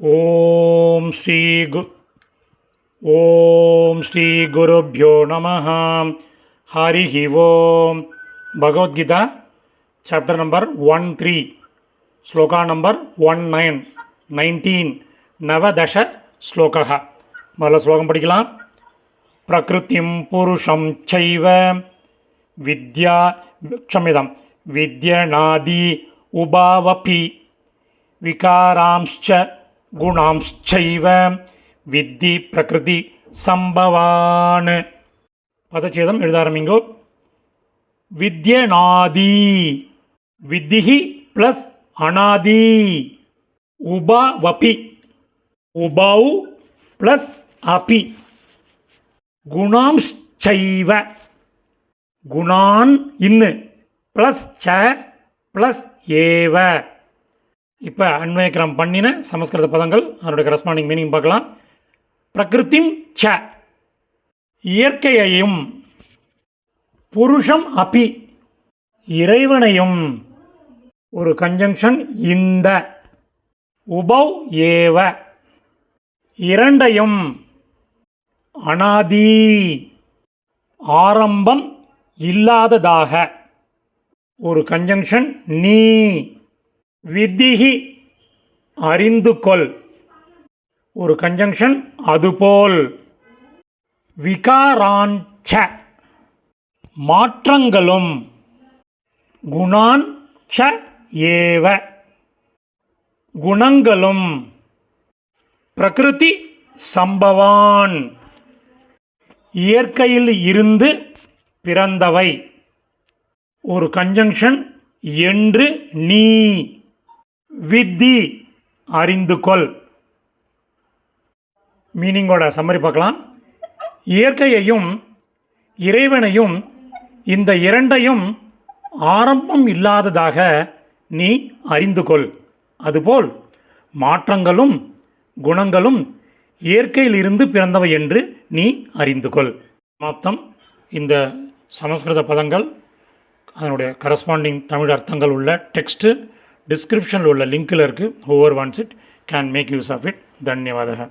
ஓம் ஸ்ரீ கு ஓம் ஸ்ரீ குருப்யோ நம Hari Om Bhagavad Gita chapter number one three shloka number one nine nineteen நவதச ஸ்லோகः முதல்ல ஸ்லோகம் படிக்கலாம். பிரகிருத்திம் புருஷம் சைவ வித்யா க்ஷமிதம் வித்யநாதி உபாவபி விகாராம்ச்ச குணாம்ச்சைவ வித்தி பிரகிருதி சம்பவான். பதச்சேதம் எழுத ஆரம்பிங்கோ. வித்யநாதி. வித்திகி ப்ளஸ் அனாதி. உபாவபி. உபாவு ப்ளஸ் அபி. குணாம்ச்சைவ குணான் இன்னு. ப்ளஸ் ச ப்ளஸ் ஏவ. இப்போ அன்வயக்கிரம் பண்ணின சமஸ்கிருத பதங்கள் அதனுடைய கரஸ்பாண்டிங் மீனிங் பார்க்கலாம். பிரகிருத்திம் ச. இயற்கையையும் புருஷம் அபி இறைவனையும். ஒரு கன்ஜங்ஷன் இந்த. உபௌ ஏவ. இரண்டையும் அனாதி. ஆரம்பம் இல்லாததாக. ஒரு கன்ஜங்ஷன் நீ. விதிஹி அறிந்து கொள் ஒரு கன்ஜங்ஷன் அதுபோல். விகாராஞ்ச மாற்றங்களும். குணான் ச ஏவ குணங்களும். பிரகிருதி சம்பவான். இயற்கையில் இருந்து பிறந்தவை. ஒரு கன்ஜங்ஷன் என்று நீ. வித்தி அறிந்து கொள். மீனிங்கோட சம்மரி பார்க்கலாம். இயற்கையையும் இறைவனையும் இந்த இரண்டையும் ஆரம்பம் இல்லாததாக நீ அறிந்து கொள். அதுபோல் மாற்றங்களும் குணங்களும் இயற்கையிலிருந்து பிறந்தவை என்று நீ அறிந்து கொள். மொத்தம் இந்த சமஸ்கிருத பதங்கள் அதனுடைய கரஸ்பாண்டிங் தமிழ் அர்த்தங்கள் உள்ள டெக்ஸ்ட்டு டிஸ்கிரிப்ஷனில் உள்ள லிங்க்கில் இருக்குது whoever wants it can make use of it தன்யவாதக